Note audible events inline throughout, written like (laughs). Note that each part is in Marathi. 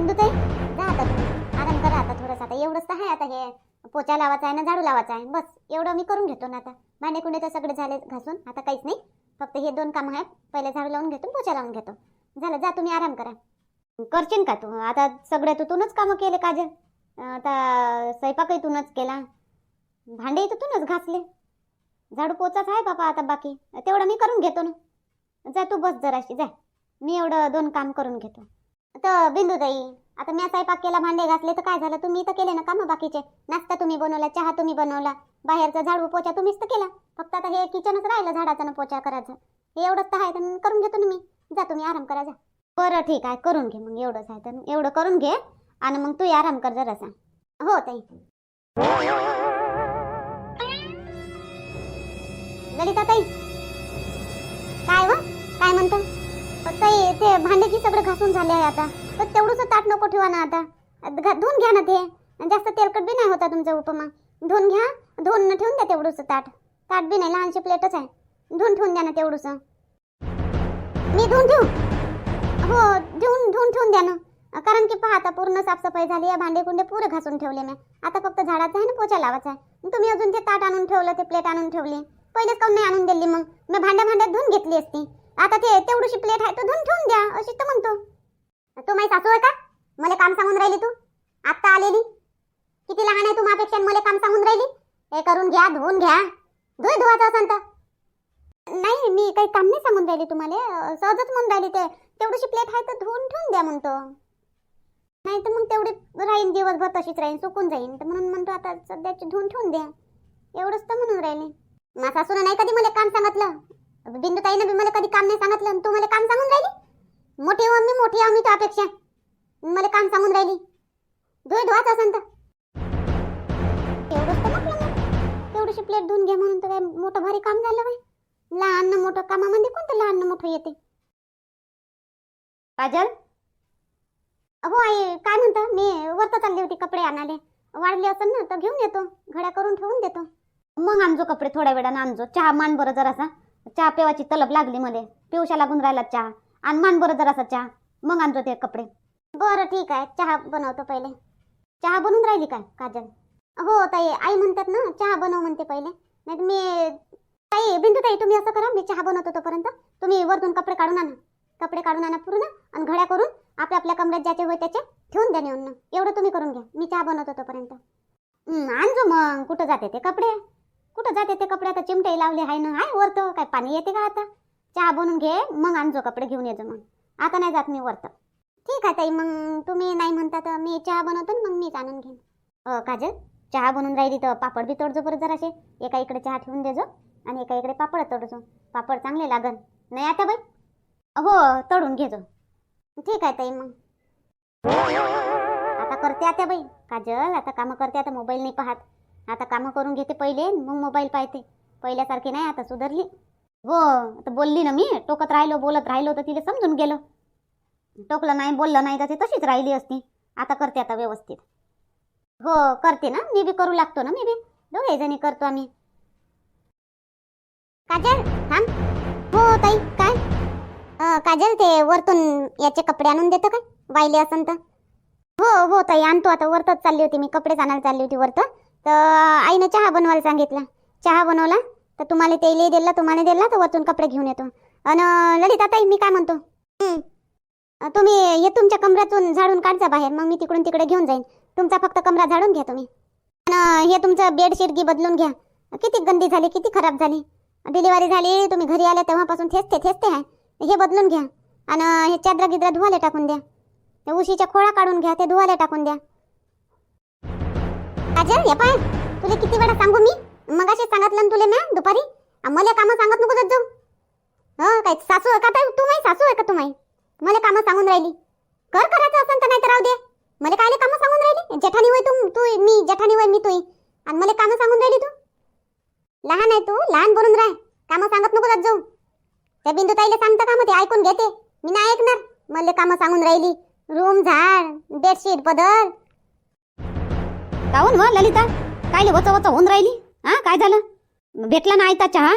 बिंदू जा आता तू. आराम करा आता थोडंसं. आता एवढंच तर आहे आता हे. पोचा लावायचा आहे ना झाडू लावायचा आहे. बस एवढं मी करून घेतो ना आता. भांडे कुंडे तर सगळे झाले घासून. आता काहीच नाही. फक्त हे दोन कामं आहेत. पहिले झाडू लावून घेतो पोचा लावून घेतो. झालं जा तुम्ही आराम करा. करशील का तू? आता सगळे तू तूनच कामं केले काजल. आता स्वयंपाकही तूनच केला. भांडेही तूनच घासले. झाडू पोचाच आहे बाबा आता बाकी. तेवढं मी करून घेतो ना. जा तू बस जराशी. जा. मी एवढं दोन काम करून घेतो. तर बिंदू ताई आता मी स्वयंपाक केला भांडे घासले तर काय झालं? तुम्ही तर केले ना कामं बाकीचे. नाश्ता तुम्ही बनवला चहा तुम्ही बनवला बाहेरचा झाडू पोचा तुम्हीच तर केला. फक्त आता हे किचनच राहिलं झाडाचा ना पोचा करायचं. हे एवढंच तर आहे तर करून घेतो ना मी. जा तुम्ही आराम करा जा. बरं ठीक आहे करून घे मग एवढंच आहे तर. एवढं करून घे आणि मग तू आराम कर जरासा हो ताई. ललिता ताई. काय व काय म्हणतो? ताई ते भांडे की सगळं घासून झाले आहे आता. तर तेवढंच ताट नको ठेवा ना आता. घ- धुवून घ्या ना ते. जास्त तेलकट बी नाही होता तुमचा उपमा. धुवून घ्या धुवून न ठेवून द्या तेवढंच ताट. ताट बी नाही लहानशी प्लेटच आहे. धुवून ठेवून द्या ना तेवढंच मी धुवून ठेवू? हो धुवून धुवून ठेवून द्या ना. कारण की पहा आता पूर्ण साफसफाई झाली आहे भांडे कुंडे पुरे घासून ठेवले मी. आता फक्त झाडाचं आहे ना पोचा लावायचा आहे. तुम्ही अजून ते ताट आणून ठेवलं ते प्लेट आणून ठेवली. पहिलेच काऊन नाही आणून दिली मग? मी भांड्या भांड्यात धुवून घेतली असती. आता ते तेवढीशी प्लेट आहे तर धुवून ठेवून द्या अशी तर म्हणतो. तू माझी सासू आहे का? मला काम सांगून राहिली तू? आत्ता आलेली? किती लहान आहे तू माझ्यापेक्षा मला काम सांगून राहिली? हे करून घ्या धुवून घ्या. धुय धुवायचं असं तर. नाही मी काही काम नाही सांगून राहिली तुम्हाला. सहजच म्हणून राहिली ते. तेवढीशी प्लेट आहे तर धुवून ठेवून द्या म्हणतो. नाही तर मग तेवढी राहीन दिवसभर तशीच राहीन सुकून जाईन. तर म्हणून म्हणतो आता सध्याची धुवून ठेवून द्या. एवढंच तर म्हणून राहिले. मा सासून नाही कधी मला काम सांगितलं. बिंदू ताईनं बी मला कधी काम नाही सांगितलं आणि तू मला काम सांगून राहिली? मोठी हो मी मोठी आहो मी अपेक्षा. मला काम सांगून राहिली. धुळे धुवाच असन तर. एवढंच तर तेवढीशी प्लेट धुवून घे म्हणून तर काय मोठं भारी काम झालं बाई. लहान न मोठं कामामध्ये कोणतं लहान न मोठं येते? काजल? हो आई काय म्हणता? मी वरत चालली होती कपडे आणाले वाढले असेल ना तर घेऊन येतो. घड्या करून ठेवून देतो. मग आणजो कपडे थोड्या वेळानं आणजो. चहा मान बरं जरासा. चहा पेवाची तलब लागली मले. पिवशा लागून राहिला चहा. आणि मान बरं जरासा चहा. मग आणजो ते कपडे. बरं ठीक आहे. चहा बनवतो पहिले. चहा बनवून राहिली काय काजल? हो ताई आई म्हणतात ना चहा बनव म्हणते पहिले. नाही मी ताई बिंदू ताई तुम्ही असं करा मी चहा बनवतो तोपर्यंत. तुम्ही वरतून कपडे काढून आणा. कपडे काढून आणा पूर्ण आणि घड्या करून आपल्या आपल्या कमऱ्यात ज्याचे होय त्याचे ठेवून द्या नेऊन. एवढं तुम्ही करून घ्या. मी चहा बनवतो तोपर्यंत. आणजो मग. कुठं जाते ते कपडे? कुठं जाते ते कपडे? आता चिमटे लावले आहे ना. हाय वरतं. काय पाणी येते का आता? चहा बनवून घे मग आणजो कपडे घेऊन येजो मग. आता नाही जात मी वरतं. ठीक आहे ताई मग तुम्ही नाही म्हणता तर मी चहा बनवतो ना मग मीच आणून घेईन. काजल चहा बनवून राहिली तर पापड बी तोडजो बरं जराशे. एका इकडे चहा ठेवून देजो आणि एका इकडे पापड तोडजो. पापड चांगले लागन. नाही आता बाई? हो तळून घेजो. ठीक आहे ताई मग. आता करते आता बाई. काजल आता कामं करते आता मोबाईल नाही पाहत. आता कामं करून घेते पहिले मग मोबाईल पाहते. पहिल्यासारखी नाही आता सुधारली. हो आता बोलली ना मी टोकत राहिलो बोलत राहिलो तर तिला समजून गेलो. टोकलं नाही बोललं नाही तर ती तशीच राहिली असती. आता करते आता व्यवस्थित. हो करते ना मी बी करू लागतो ना मी बी. दोघे जणी करतो आम्ही. काजल थांब. हो ताई काय? काजल ते वरतून याचे कपडे आणून देतो काय? वाहिले असन तर. हो हो ताई आणतो आता. वरतच चालली होती मी. कपडेच आणायला चालली होती वरतं तर आईनं चहा बनवायला सांगितलं. चहा बनवला तर तुम्हाला तेले दिला तुम्हाला दिला तर वरतून कपडे घेऊन येतो. आणि ललिता ताई मी काय म्हणतो? तुम्ही हे तुमच्या कमऱ्यातून झाडून काढजा बाहेर मग मी तिकडून तिकडे घेऊन जाईन. तुमचा फक्त कमरा झाडून घ्या तुम्ही. आणि हे तुमचं बेडशीट गी बदलून घ्या. किती गंदी झाली किती खराब झाली. डिलिव्हरी झाली तुम्ही घरी आल्या तेव्हापासून थेचते थेचते आहे. हे बदलून घ्या. आणि हे चादरा गिद्रा धुवायला टाकून द्या. उशीच्या खोळा काढून घ्या ते धुवायला टाकून द्या. काजल हे पाय. तुला किती वेळा सांगू मी? मग असे सांगितलं तुला ना दुपारी. मला कामं सांगत नको जात जाऊ हो काय सासू आहे का ताई? तू माही सासू आहे का तू माही? मला कामं सांगून राहिली. कर करायचं असं तर नाही तर राहू दे. मला कायले कामं सांगून राहिली? जेठानी होय तू तू मी जेठानी होय मी तू आणि मला कामं सांगून राहिली तू? लहान आहे तू लहान बोलून राह. कामं सांगत नको जात जाऊ त्या बिंदू ताईला सांगता का मग ते ऐकून घेते. मी नाही ऐकणार. मला कामं सांगून राहिली. रूम झाड बेडशीट बदल काहून व ललिता? कायले वच वच होऊन राहिली? हा काय झालं? भेटला ना आयता चहा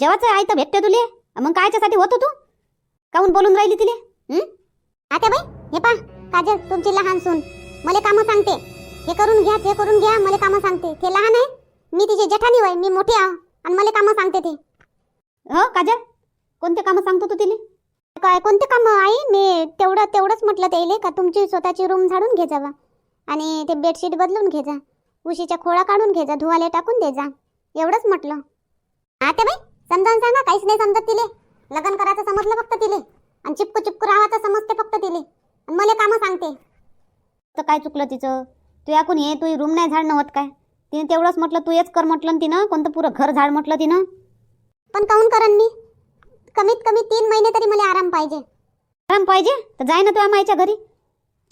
जेवाचं आयतं भेटते तुले? मग कायच्यासाठी होतो तू? काहून बोलून राहिली तिले? आता बाई हे पा काजल तुमची लहान सून. मला कामं सांगते. हे करून घ्या ते करून घ्या मला कामं सांगते. ते लहान आहे. मी तिची जेठानी होय मी मोठी आहो. आणि मला कामं सांगते ते. हो काजल? कोणते कामं सांगतो तू तिले? काय कोणते कामं आई? मी तेवढं तेवढंच म्हटलं त्याले का तुमची स्वतःची रूम झाडून घे जावा. आणि ते बेडशीट बदलून घे जा उशीच्या खोळा काढून घे जा धुवाले टाकून दे जा एवढंच म्हटलं. आता बाई समजावून सांगा काहीच नाही समजत तिले. लग्न करायचं समजलं फक्त तिले. आणि चिपकू चिपकू राहायचं समजते फक्त तिले. आणि मला कामं सांगते. तर काय चुकलं तिचं? तू याकून ये तू रूम नाही झाड नव्हत काय? तिने तेवढंच म्हटलं तू हेच कर म्हटलं तिनं कोणतं पुरं घर झाड म्हटलं तिनं. पण काहून करन मी? कमीत कमी तीन महिने तरी मला आराम पाहिजे. आराम पाहिजे? तर जाय ना तू आम्हाच्या घरी.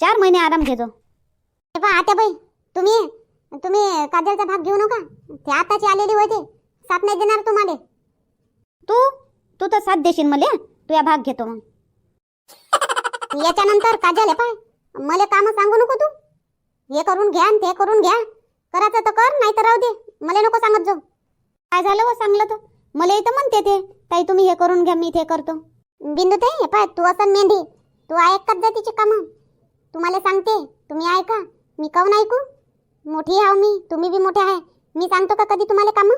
चार महिने आराम घेजो पहा आता बाई तुम्ही तुम्ही काजलचा भाग घेऊ नका. ते आताची आलेली होते साथ नाही देणार तुम्हाला. तू? तू तर साथ देशील मला तू या भाग घेतो मग. (laughs) याच्यानंतर काजल आहे पाय मला काम सांगू नको तू. हे करून घ्या ते करून घ्या. करायचं तर कर नाही तर राहू दे. मला नको सांगत जाऊ. काय झालं व सांगलं तर मला इथं म्हणते ते ताई तुम्ही हे करून घ्या मी ते करतो. बिंदू ताई हे पाय तू असं मेंढी. तू ऐकत जा तिची कामं. तुम्हाला सांगते तुम्ही ऐका. मी काऊन ऐकू? मोठी आहो मी. तुम्ही बी मोठे आहे. मी सांगतो का कधी तुम्हाला कामं?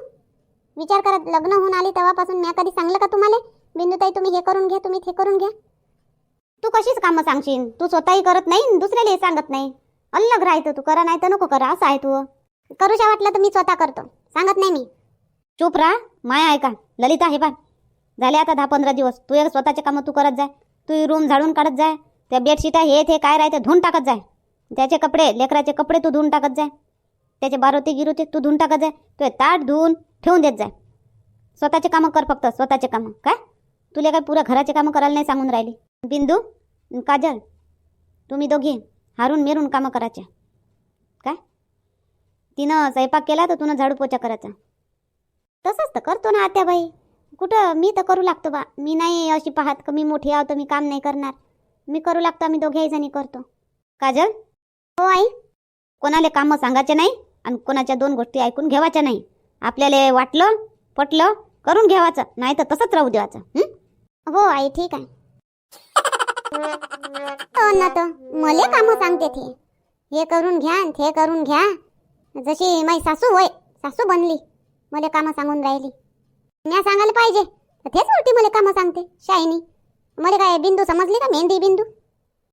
विचार करत लग्न होऊन आले तेव्हापासून मी कधी सांगलं का तुम्हाला? बिंदूताई तुम्ही हे करून घ्या तुम्ही ते करून घ्या. तू कशीच कामं सांगशील? तू स्वतःही करत नाही आणि दुसऱ्याला सांगत नाही. अलग राहायचं तू. करा नाही तर नको करा. असं आहे तू. करूशा वाटलं तर मी स्वतः करतो. सांगत नाही मी. चुप राहा. माया ऐका. ललिता हे बा झाले आता दहा पंधरा दिवस. तू एक स्वतःचे कामं तू करत जाय. तू रूम झाडून काढत जाय. त्या बेडशीटा हे ते काय राहते धुवून टाकत जाय. त्याचे कपडे लेकराचे कपडे तू धुवून टाकत जाय. त्याचे बारोते गिरोते तू धुवून टाकत जाय. तू ताट धुवून ठेवून देत जाय. स्वतःचे कामं कर फक्त स्वतःचे कामं. काय? तुला काय पुऱ्या घराचे कामं करायला नाही सांगून राहिली? बिंदू काजल तुम्ही दोघी हारून मेरून कामं करायच्या काय? तिनं स्वयंपाक केला तर तुनं झाडू पोचा करायचा. तसंच तर करतो ना आत्याबाई. कुठं? मी तर करू लागतो बा. मी नाही अशी पाहत का मी मोठी आहो तर मी काम नाही करणार. मी करू लागतो आम्ही दोघेही जणी करतो. काजल? हो आई कोणाला कामं सांगायचे नाही आणि कोणाच्या दोन गोष्टी ऐकून घेवायच्या नाही. आपल्याला वाटलं पटलं करून घ्यावाचं नाही तर तसंच राहू देवाचं हं? हो आई ठीक आहे. हो ना तर मले काम सांगते ती. हे करून घ्या आणि ते करून घ्या. जशी माई सासू होय सासू बनली मले कामं सांगून राहिली. म्या सांगायला पाहिजे तर तेच उलटी मला कामं सांगते शायनी मला काय बिंदू समजली का मेहंदी बिंदू?